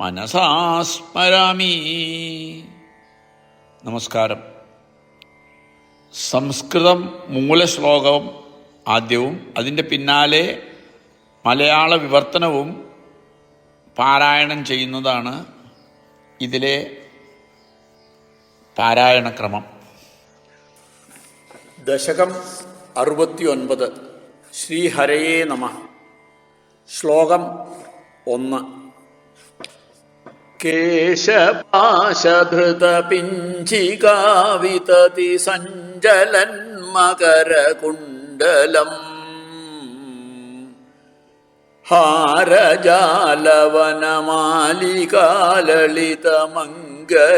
മനസാ സ്മരാമി നമസ്കാരം. സംസ്കൃതം മൂലശ്ലോകവും ആദ്യവും അതിന്റെ പിന്നാലെ മലയാള വിവർത്തനവും പാരായണം ചെയ്യുന്നതാണ് ഇതിലെ പാരായണക്രമം ദശകം അറുപത്തിയൊൻപത്. ശ്രീഹരയേ നമ. ശ്ലോകം ഒന്ന്. കേശപാശഭൃതപിഞ്ചികാവിതതി സഞ്ജലന്മകരകുണ്ടലം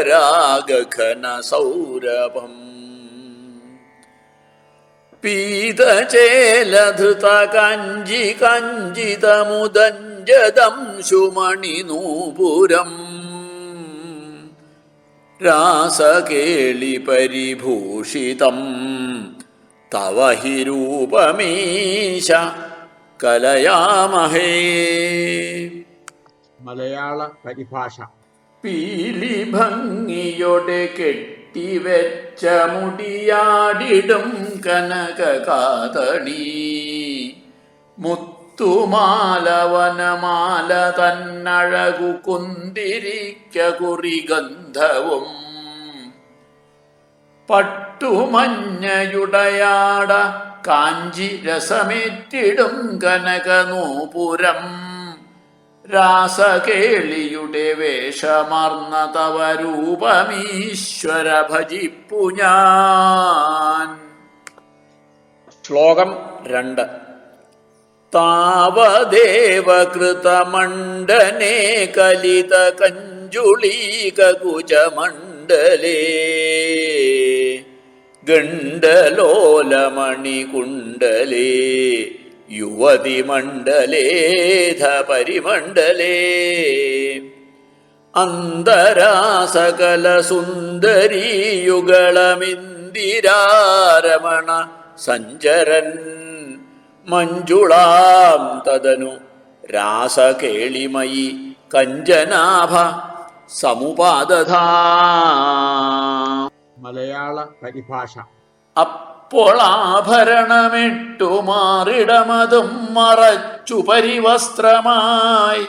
ഹാരജാലവനമാലികാലളിതമംഗരാഗഘന സൗരഭം പീതചേലധൃത കഞ്ചി കഞ്ചിതമുദഞ്ജദം ശുമണിനൂപുരം. രാസകേളി പരിഭൂഷിതം. തവ ഹി രൂപമീശ കലയാമഹേ. മലയാള പരിഭാഷ. പീലി ഭംഗിയൊടെ കെട്ടിവെച്ച മുടിയാടിടും കനക കാതടി മുത്തുമാലവനമാല തന്നഴകു കുന്തിരിക്ക കുറിഗന്ധവും. പട്ടുമഞ്ഞയുടയാട കാഞ്ചി രസമേറ്റിടും കനകനൂപുരം. രാസകേളിയുടെ വേഷമർന്ന തവ രൂപമീശ്വര ഭജിപ്പു ഞാൻ. ശ്ലോകം രണ്ട്. താവദേവകൃതമണ്ഡനെ കലിത കഞ്ജുളീകുജമണ്ഡലേ ഗണ്ഡലോലമണികുണ്ടലേ യുവതിമണ്ഡലേധ പരിമണ്ഡലേ അന്തരാസകല സുന്ദരീയുഗളമിന്ദിരാരമണ സഞ്ചരൻ മഞ്ജുളാം തദനു രാസകേളിമയി കഞ്ചനാഭ സമുപാദധാ. മലയാള പരിഭാഷ. അപ്പോൾ ആഭരണമിട്ടു മാറിടമതും മറച്ചു പരിവസ്ത്രമായി.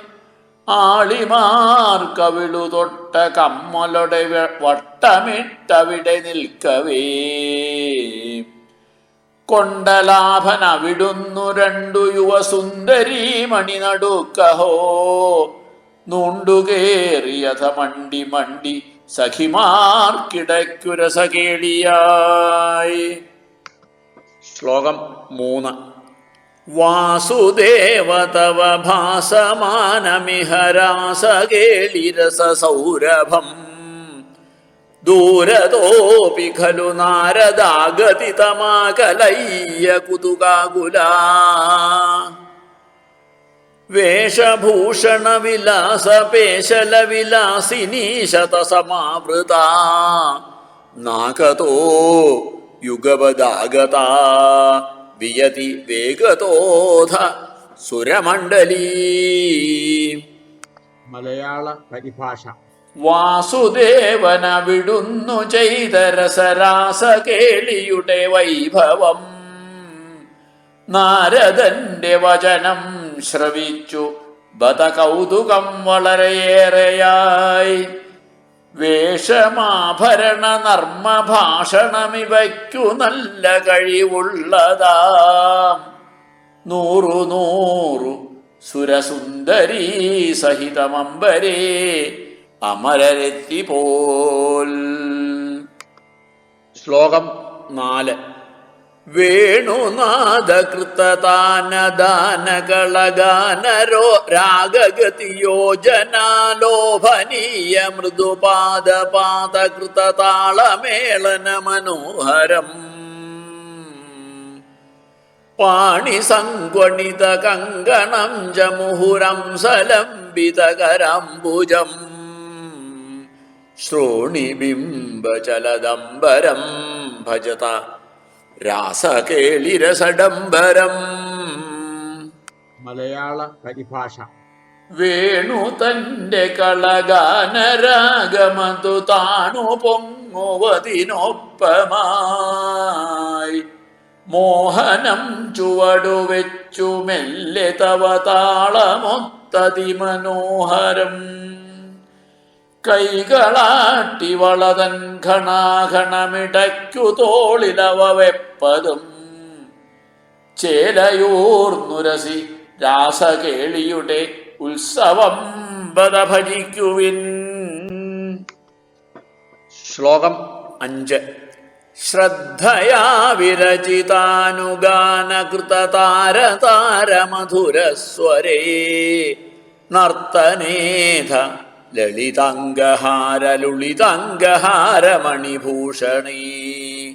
ആളിമാർ കവിളു തൊട്ട കമ്മലുടെ വട്ടമിട്ടവിടെ നിൽക്കവേ. കൊണ്ടലാഭൻ വിടുന്നു രണ്ടു യുവസുന്ദരീ മണി നടുക്കഹോ. നൂണ്ടുകേറിയഥ മണ്ടി മണ്ടി സഖിമാർക്കിടയ്ക്കുരസകേളിയായി. ശ്ലോകം മൂന്ന്. വാസുദേവതവ ഭാസമാനമിഹരാസകേളിരസ സൗരഭം ദൂരതോപി ഖലു നാരദാഗതിതമാകലയ്യ കുതുകാകുല. വേഷഭൂഷണ വിലാസ പേശല വിലാസിനി ശതസമാവൃത നാഗതോ യുഗപദാഗത വിയതി വേഗതോധ സുരമണ്ഡലീ. മലയാള പരിഭാഷ. വാസുദേവന വിടുന്നു ചെയ്ത രസരാസകേളിയുടെ വൈഭവം. നാരദന്റെ വചനം ശ്രവിച്ചു. ബതകൗതുകം വളരെയേറെയായി. വേഷമാഭരണ നർമ്മ ഭാഷണമിവയ്ക്കു നല്ല കഴിവുള്ളതാം. നൂറു നൂറു സുരസുന്ദരീ സഹിതമമ്പരേ. അമരരെത്തി പോൽ ശ്ലോകം നാല്. വേണുനാദകൃതദാനദാനകളഗാനരോ രാഗഗതിയോജനാലോഭനീയ മൃദുപാദപാദകൃതതാളമേളന മനോഹരം പാണിസങ്ക്വണിത കങ്കണം ജമുഹുരം സലംബിതകരാംബുജം ശ്രോണിബിംബചലദംബരം ഭജത. രാസകേളിരസഡംബരം. മലയാള പരിഭാഷ വേണു തന്റെ കളഗാനരാഗമതു താണു പൊങ്ങുവതിനൊപ്പമായി. മോഹനം ചുവടുവെച്ചു മെല്ലെ തവ താളമൊത്തതി മനോഹരം കൈകളാട്ടി വളതൻ ഘണാഘണമിടയ്ക്കു തോളിലവ വെപ്പതും. ചേലയൂർന്നുരസി രാസകേളിയുടെ ഉത്സവം ഭജിക്കുവിൻ ശ്ലോകം അഞ്ച്. ശ്രദ്ധയാ വിരചിതാനുഗാനകൃതതാരതാരമധുരസ്വരേ നർത്തനേധ ലളിതംഗഹാരലുളിതംഗഹാരമണിഭൂഷണീ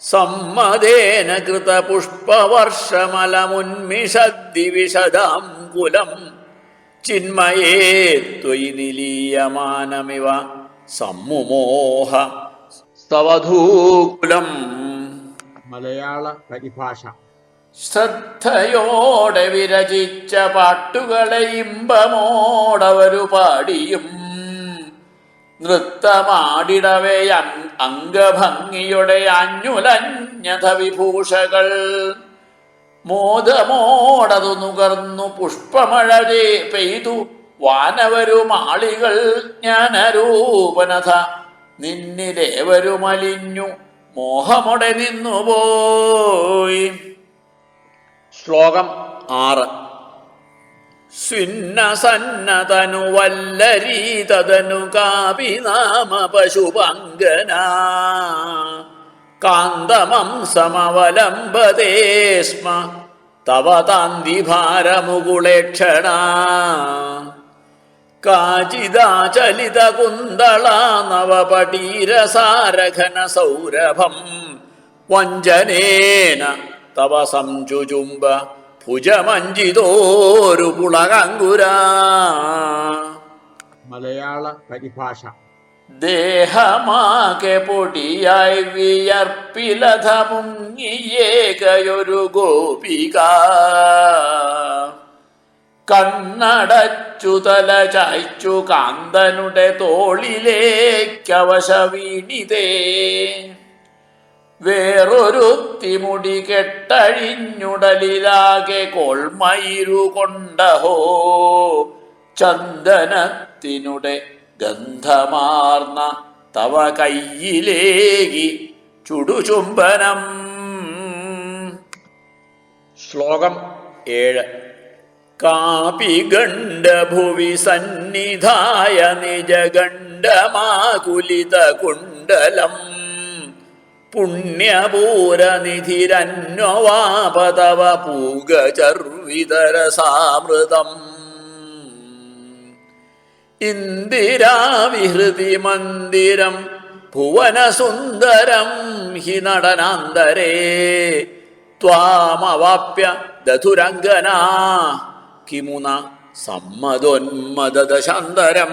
സമ്മതേന കൃതപുഷ്പവർഷമലമുന്മിഷദ്ദിവിശദാം കുലം ചിന്മയേ ത്വയി നിലീയമാനമിവ സമ്മുമോഹ. സ്തവധൂകുലം. മലയാള പരിഭാഷ. ശ്രദ്ധയോടെ വിരചിച്ച പാട്ടുകളെ ഇമ്പമോടവരു പാടിയും. നൃത്തമാടിടവേ അംഗഭംഗിയുടെ അഞ്ഞുലഞ്ഞത വിഭൂഷകൾ. മോദമോടതു നുകർന്നു പുഷ്പമഴ പെയ്തു. പെയ്തു വാനവരുമാളികൾ ജ്ഞാനരൂപനഥ നിന്നിലേവരുമലിഞ്ഞു. മോഹമൊടെ നിന്നുപോയി. ശ്ലോകം ആറ്. സ്വിന്നസന്നതനു വല്ലരീതനു കാപി നാമ പശുപങ്കന കാന്തമം സമവലംബതേ സ്മ. തവ താന്തിഭാരമുകുളേക്ഷണ. കാചിദാചലിത കുന്തള നവപടീരസാരഘന സൗരഭം വഞ്ചനേന തവ സംചുചുംബ ഭുജമഞ്ചിതോരു പുളകങ്കുര. മലയാള പരിഭാഷ. ദേഹമാകെ പൊടിയായി വിയർപ്പിലധ മുങ്ങിയേകയൊരു ഗോപിക. കണ്ണടച്ചു തല ചായ്ച്ചു കാന്തനുടെ തോളിലേക്കവശ വീണിതേ വേറൊരു തിമുടി കെട്ടഴിഞ്ഞുടലിലാകെ കോൾമയിരു കൊണ്ടഹോ. ചന്ദനത്തിനുടെ ഗന്ധമാർന്ന തവ കയ്യിലേകി ചുടുചുംബനം. ശ്ലോകം ഏഴ്. കാപി ഗണ്ഡഭുവി സന്നിധായ നിജഗണ്ഡമാകുലിത കുണ്ടലം പുണ്യപൂരനിധിരന്വവാപതവ പൂഗചർവിതരസാമൃതം. ഇന്ദിരാവിഹൃതി മന്ദിരം ഭുവനസുന്ദരം ഹി നടനാന്തരേ. ത്വാമവാപ്യ ദധുരംഗനാ. കിമുന സമ്മതോന്മദശാന്തരം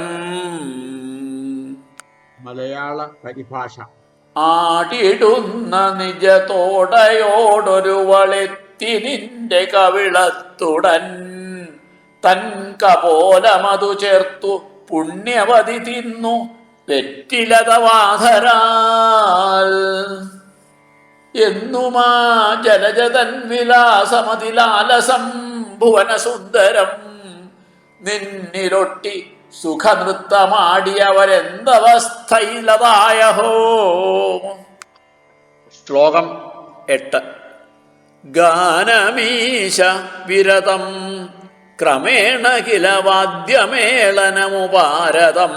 മലയാള പരിഭാഷ. ആടിടുന്ന നിജത്തോടയോടൊരു വളെത്തി നിന്റെ കവിളത്തുടൻ. തൻ കപോലമതു ചേർത്തു പുണ്യവതി തിന്നു വെറ്റിലതവാധരാൽ എന്നുമാ ജലജതൻ വിലാസമതിലാലസം ഭുവനസുന്ദരം നിന്നിലൊട്ടി സുഖനൃത്തമാടിയവരെന്തവസ്ഥയിലതായഹോ? ശ്ലോകം എട്ട്. ഗാനമീശ വിരതം ക്രമേണ കില വാദ്യമേളനമുപാരതം.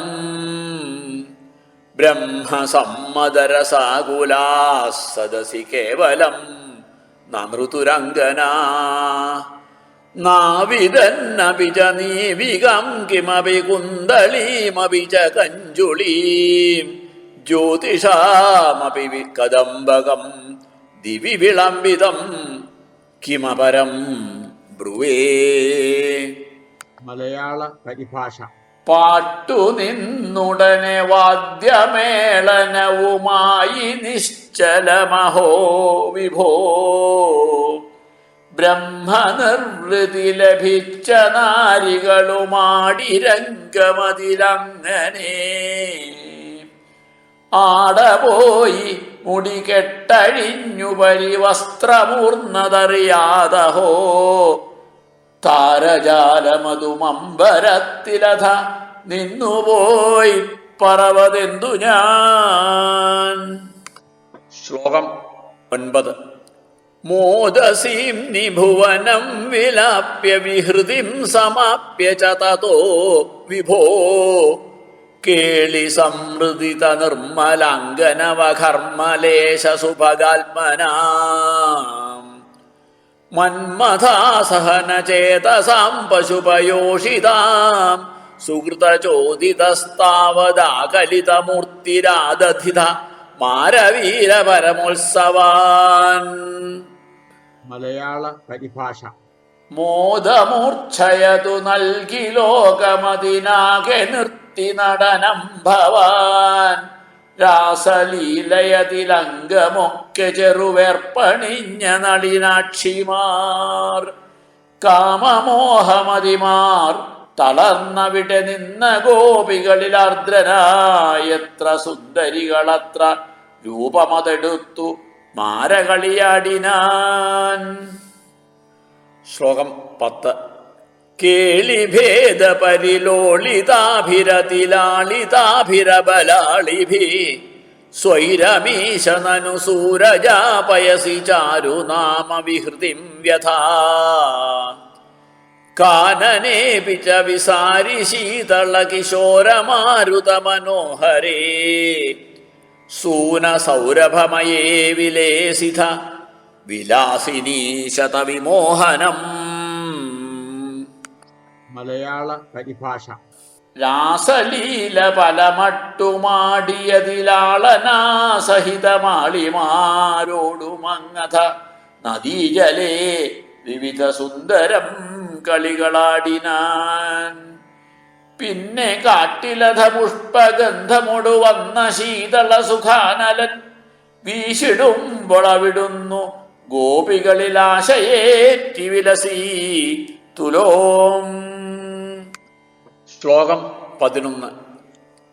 ബ്രഹ്മസമ്മതരസാകുലാ സദസി കേവലം നമൃതുരംഗനാ. നാവിദന്നപി ച നീവികം കിമപി കുന്ദളീമപി കഞ്ചുളീം ജ്യോതിഷാമപി കദംബകം ദിവി വിളംബിതം കിമപരം ബ്രുവേ. മലയാള പരിഭാഷ പാട്ടു നിന്നുടനെ വാദ്യമേളനവുമായി നിശ്ചലമഹോ വിഭോ. ബ്രഹ്മനിർവൃതി ലഭിച്ച നാരികളുമാടി രംഗമതിലങ്ങനെ ആടപോയി മുടി കെട്ടഴിഞ്ഞു പരിവസ്ത്രമൂർന്നതറിയാതഹോ താരജാലമതുമമ്പരത്തിലഥ നിന്നുപോയി പറവതെന്തു ഞാൻ? ശ്ലോകം ഒൻപത്. മോദസീം നിഭുവനം വിലാപ്യ വിഹൃതിം സമാപ്യ ച വിഭോ. കേളി സംഹൃദിത നിർമ്മലാംഗനവകർമ്മലേശ സുഭഗാത്മനാം മന്മഥാസഹനചേതസാം പശുപയോഷിതാം. സുഹൃതചോദിതസ്താവദാകലിതമൂർത്തിരാദധിത മാരവീരപരമോത്സവാൻ. മലയാള പരിഭാഷ. മോദമൂർച്ഛയതു നൽകി ലോകമതിനാകെ നിർത്തി നടനം ഭവാൻ. രാസലീലയതിലംഗമൊക്കെ ചെറുവേർപ്പണിഞ്ഞ നളിനാക്ഷിമാർ. കാമമോഹമതിമാർ തളർന്നവിടെ നിന്ന ഗോപികളിൽ ആർദ്രനായത്ര സുന്ദരികളത്ര രൂപമതെടുത്തു. മാരകളിയാടിനാൻ. ശ്ലോകം പത്ത്. കേളിഭേദ പരിലോളിതാഭിരതിലാളിതാഭിരബലാളിഭി സ്വൈരമീശനനു സൂരജാപയസി ചാരുനാമ വിഹൃതിം വ്യഥാ. കാനനേപി ച വിസാരി ശീതള സൂന സൗരഭമയേ വിലേസിത വിലാസിനീശത ശതവിമോഹനം മലയാള പരിഭാഷ. രാസലീല പലമട്ടുമാടിയതിലാളനാസഹിതമാളിമാരോടുമങ്ങഥ നദീജലേ വിവിധ സുന്ദരം കളികളാടിനാൻ. പിന്നെ കാട്ടിലധ പുഷ്പഗന്ധമൊടു വന്ന ശീതള സുഖാനലൻ വീശിടുമ്പൊളവിടുന്നു ഗോപികളിൽ ആശയേറ്റി വിലസി തുലോം. ശ്ലോകം പതിനൊന്ന്.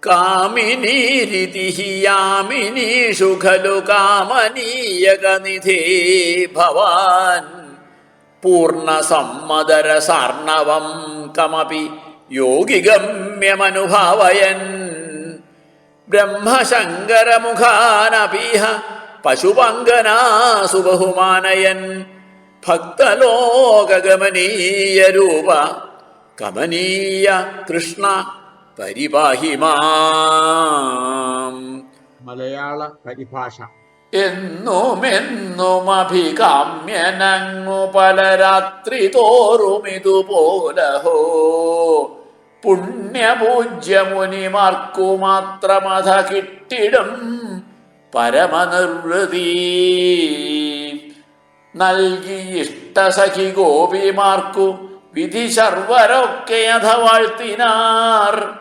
കാമിനീരിതിഹിയാമിനീഷു ഖലു കാമനീയകനിധേ ഭവാൻ പൂർണസമ്മതരസാർണവം കമപി. യോഗിഗമ്യമനുഭാവയൻ. ബ്രഹ്മശങ്കരമുഖാനപീഹ പശുപങ്കനാസു ബഹുമാനയൻ ഭക്തലോകഗമനീയ രൂപ കമനീയ കൃഷ്ണ പരിപാഹി മാം മലയാള പരിഭാഷ. എന്നുമെന്നും അഭികാമ്യനങ്ങു പല രാത്രി തോറും ഇതുപോലഹോ. പുണ്യപൂജ്യമുനിമാർക്കു മാത്രമധ കിട്ടിടും പരമനിർവൃതി. നൽകി ഇഷ്ടസഖി ഗോപിമാർക്കു വിധി സർവരൊക്കെ അധ വാഴ്ത്തിനാർ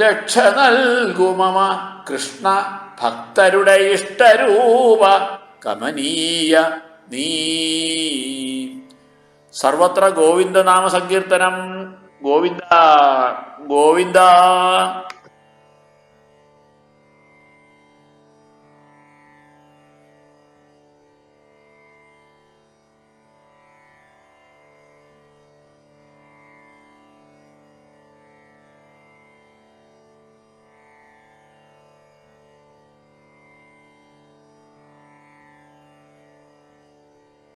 രക്ഷ നൽകുമമ കൃഷ്ണ ഭക്തരുടെ ഇഷ്ടരൂപ കമനീയ നീ. സർവത്ര ഗോവിന്ദനാമ സങ്കീർത്തനം. ഗോവിന്ദ ഗോവിന്ദ.